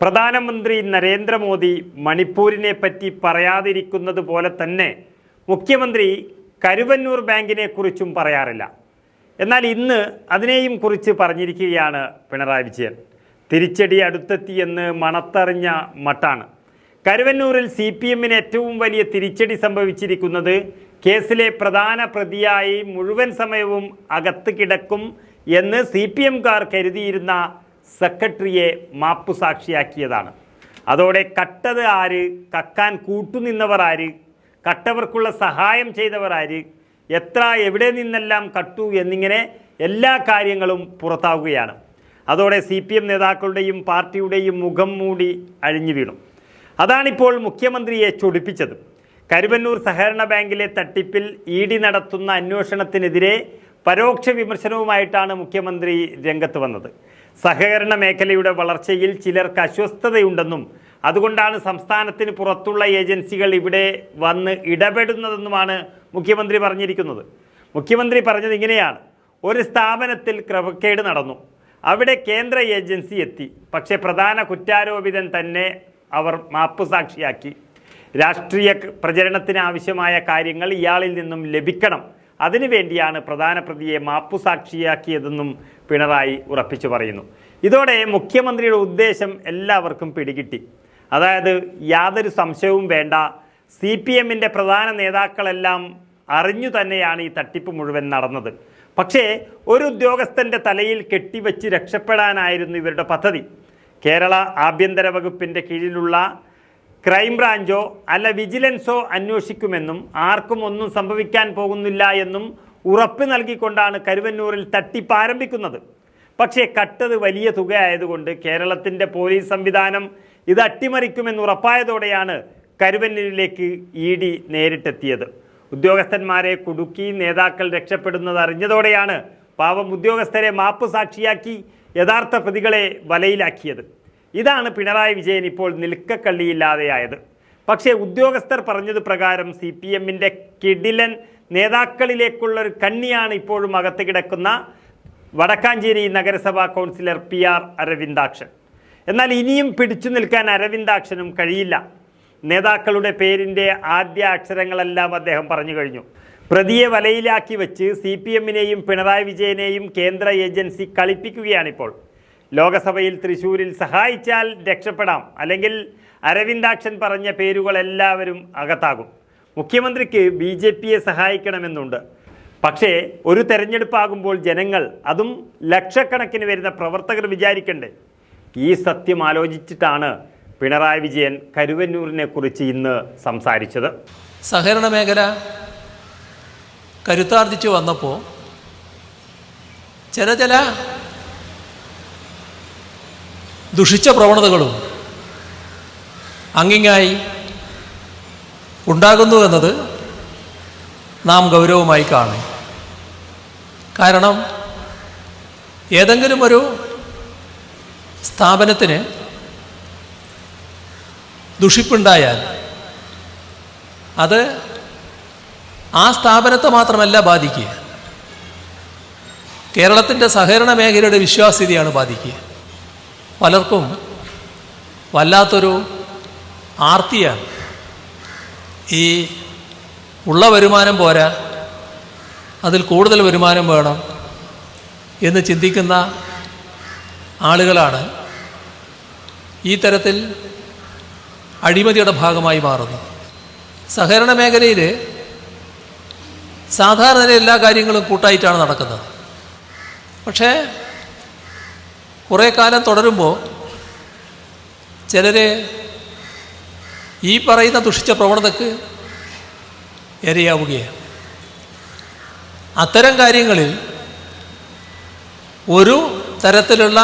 പ്രധാനമന്ത്രി നരേന്ദ്രമോദി മണിപ്പൂരിനെ പറ്റി പറയാതിരിക്കുന്നത് പോലെ തന്നെ മുഖ്യമന്ത്രി കരുവന്നൂർ ബാങ്കിനെ കുറിച്ചും പറയാറില്ല. എന്നാൽ ഇന്ന് അതിനെയും കുറിച്ച് പറഞ്ഞിരിക്കുകയാണ് പിണറായി വിജയൻ. തിരിച്ചടി അടുത്തെത്തിയെന്ന് മണത്തറിഞ്ഞ മട്ടാണ്. കരുവന്നൂരിൽ സി പി എമ്മിന് ഏറ്റവും വലിയ തിരിച്ചടി സംഭവിച്ചിരിക്കുന്നത് കേസിലെ പ്രധാന പ്രതിയായി മുഴുവൻ സമയവും അകത്ത് കിടക്കും എന്ന് സി പി എംകാർ കരുതിയിരുന്ന സെക്രട്ടറിയെ മാപ്പുസാക്ഷിയാക്കിയതാണ് അതോടെ കട്ടത് ആര് കക്കാൻ കൂട്ടുനിന്നവർ ആര് കട്ടവർക്കുള്ള സഹായം ചെയ്തവർ ആര് എത്ര എവിടെ നിന്നെല്ലാം കട്ടു എന്നിങ്ങനെ എല്ലാ കാര്യങ്ങളും പുറത്താവുകയാണ്. അതോടെ സി പി എം നേതാക്കളുടെയും പാർട്ടിയുടെയും മുഖം മൂടി അഴിഞ്ഞു വീണു. അതാണിപ്പോൾ മുഖ്യമന്ത്രിയെ ചൊടിപ്പിച്ചത്. കരുവന്നൂർ സഹകരണ ബാങ്കിലെ തട്ടിപ്പിൽ ഇ ഡി നടത്തുന്ന അന്വേഷണത്തിനെതിരെ പരോക്ഷ വിമർശനവുമായിട്ടാണ് മുഖ്യമന്ത്രി രംഗത്ത് വന്നത്. സഹകരണ മേഖലയുടെ വളർച്ചയിൽ ചിലർക്ക് അസ്വസ്ഥതയുണ്ടെന്നും അതുകൊണ്ടാണ് സംസ്ഥാനത്തിന് പുറത്തുള്ള ഏജൻസികൾ ഇവിടെ വന്ന് ഇടപെടുന്നതെന്നുമാണ് മുഖ്യമന്ത്രി പറഞ്ഞിരിക്കുന്നത്. മുഖ്യമന്ത്രി പറഞ്ഞത് ഇങ്ങനെയാണ്. ഒരു സ്ഥാപനത്തിൽ ക്രമക്കേട് നടന്നു. അവിടെ കേന്ദ്ര ഏജൻസി എത്തി. പക്ഷേ പ്രധാന കുറ്റാരോപിതൻ തന്നെ അവർ മാപ്പുസാക്ഷിയാക്കി രാഷ്ട്രീയ പ്രചരണത്തിന് ആവശ്യമായ കാര്യങ്ങൾ ഇയാളിൽ നിന്നും ലഭിക്കണം. അതിനുവേണ്ടിയാണ് പ്രധാന പ്രതിയെ മാപ്പുസാക്ഷിയാക്കിയതെന്നും പിണറായി ഉറപ്പിച്ചു പറയുന്നു. ഇതോടെ മുഖ്യമന്ത്രിയുടെ ഉദ്ദേശം എല്ലാവർക്കും പിടികിട്ടി. അതായത് യാതൊരു സംശയവും വേണ്ട സി പി എമ്മിന്റെ പ്രധാന നേതാക്കളെല്ലാം അറിഞ്ഞു തന്നെയാണ് ഈ തട്ടിപ്പ് മുഴുവൻ നടന്നത്. പക്ഷേ ഒരു ഉദ്യോഗസ്ഥന്റെ തലയിൽ കെട്ടിവെച്ച് രക്ഷപ്പെടാനായിരുന്നു ഇവരുടെ പദ്ധതി. കേരള ആഭ്യന്തര വകുപ്പിന്റെ കീഴിലുള്ള ക്രൈംബ്രാഞ്ചോ അല്ല വിജിലൻസോ അന്വേഷിക്കുമെന്നും ആർക്കും ഒന്നും സംഭവിക്കാൻ പോകുന്നില്ല എന്നും ഉറപ്പ് നൽകിക്കൊണ്ടാണ് കരുവന്നൂരിൽ തട്ടിപ്പ് ആരംഭിക്കുന്നത്. പക്ഷേ കട്ടത് വലിയ തുക ആയതുകൊണ്ട് കേരളത്തിന്റെ പോലീസ് സംവിധാനം ഇത് അട്ടിമറിക്കുമെന്ന് ഉറപ്പായതോടെയാണ് കരുവന്നൂരിലേക്ക് ഇ ഡി നേരിട്ടെത്തിയത്. ഉദ്യോഗസ്ഥന്മാരെ കുടുക്കി നേതാക്കൾ രക്ഷപ്പെടുന്നത് അറിഞ്ഞതോടെയാണ് പാവം ഉദ്യോഗസ്ഥരെ മാപ്പ് സാക്ഷിയാക്കി യഥാർത്ഥ പ്രതികളെ വലയിലാക്കിയത്. ഇതാണ് പിണറായി വിജയൻ ഇപ്പോൾ നിൽക്കക്കള്ളിയില്ലാതെയായത്. പക്ഷേ ഉദ്യോഗസ്ഥർ പറഞ്ഞത് പ്രകാരം സി പി എമ്മിന്റെ കിടിലൻ നേതാക്കളിലേക്കുള്ള ഒരു കണ്ണിയാണ് ഇപ്പോഴും അകത്ത് കിടക്കുന്ന വടക്കാഞ്ചേരി നഗരസഭാ കൗൺസിലർ പി ആർ അരവിന്ദാക്ഷൻ. എന്നാൽ ഇനിയും പിടിച്ചു നിൽക്കാൻ അരവിന്ദാക്ഷനും കഴിയില്ല. നേതാക്കളുടെ പേരിന്റെ ആദ്യ അക്ഷരങ്ങളെല്ലാം അദ്ദേഹം പറഞ്ഞു കഴിഞ്ഞു. പ്രതിയെ വലയിലാക്കി വെച്ച് സി പി എമ്മിനെയും പിണറായി വിജയനെയും കേന്ദ്ര ഏജൻസി കളിപ്പിക്കുകയാണിപ്പോൾ. ലോകസഭയിൽ തൃശ്ശൂരിൽ സഹായിച്ചാൽ രക്ഷപ്പെടാം. അല്ലെങ്കിൽ അരവിന്ദാക്ഷൻ പറഞ്ഞ പേരുകൾ എല്ലാവരും അകത്താകും. മുഖ്യമന്ത്രിക്ക് ബി ജെ പിയെ സഹായിക്കണമെന്നുണ്ട്. പക്ഷേ ഒരു തെരഞ്ഞെടുപ്പാകുമ്പോൾ ജനങ്ങൾ അതും ലക്ഷക്കണക്കിന് വരുന്ന പ്രവർത്തകർ വിചാരിക്കണ്ടേ? ഈ സത്യം ആലോചിച്ചിട്ടാണ് പിണറായി വിജയൻ കരുവന്നൂരിനെ കുറിച്ച് ഇന്ന് സംസാരിച്ചത്. സഹകരണ മേഖല കരുത്താർജിച്ചു വന്നപ്പോൾ ചില ചില ദുഷിച്ച പ്രവണതകളും അങ്ങിങ്ങായി ഉണ്ടാകുന്നു എന്നത് നാം ഗൗരവമായി കാണും. കാരണം ഏതെങ്കിലും ഒരു സ്ഥാപനത്തിന് ദുഷിപ്പുണ്ടായാൽ അത് ആ സ്ഥാപനത്തെ മാത്രമല്ല ബാധിക്കുക. കേരളത്തിന്റെ സഹകരണ മേഖലയുടെ വിശ്വാസ്യതയാണ് ബാധിക്കുക. പലർക്കും വല്ലാത്തൊരു ആർത്തിയാണ്. ഈ ഉള്ള വരുമാനം പോരാ അതിൽ കൂടുതൽ വരുമാനം വേണം എന്ന് ചിന്തിക്കുന്ന ആളുകളാണ് ഈ തരത്തിൽ അഴിമതിയുടെ ഭാഗമായി മാറുന്നത്. സഹകരണ മേഖലയിൽ സാധാരണ എല്ലാ കാര്യങ്ങളും കൂട്ടായിട്ടാണ് നടക്കുന്നത്. പക്ഷേ കുറേ കാലം തുടരുമ്പോൾ ചിലർ ഈ പറയുന്ന ദുഷിച്ച പ്രവണതക്ക് ഇരയാവുകയാണ്. അത്തരം കാര്യങ്ങളിൽ ഒരു തരത്തിലുള്ള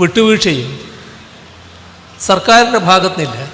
വിട്ടുവീഴ്ചയും സർക്കാരിന്റെ ഭാഗത്തുനിന്നില്ല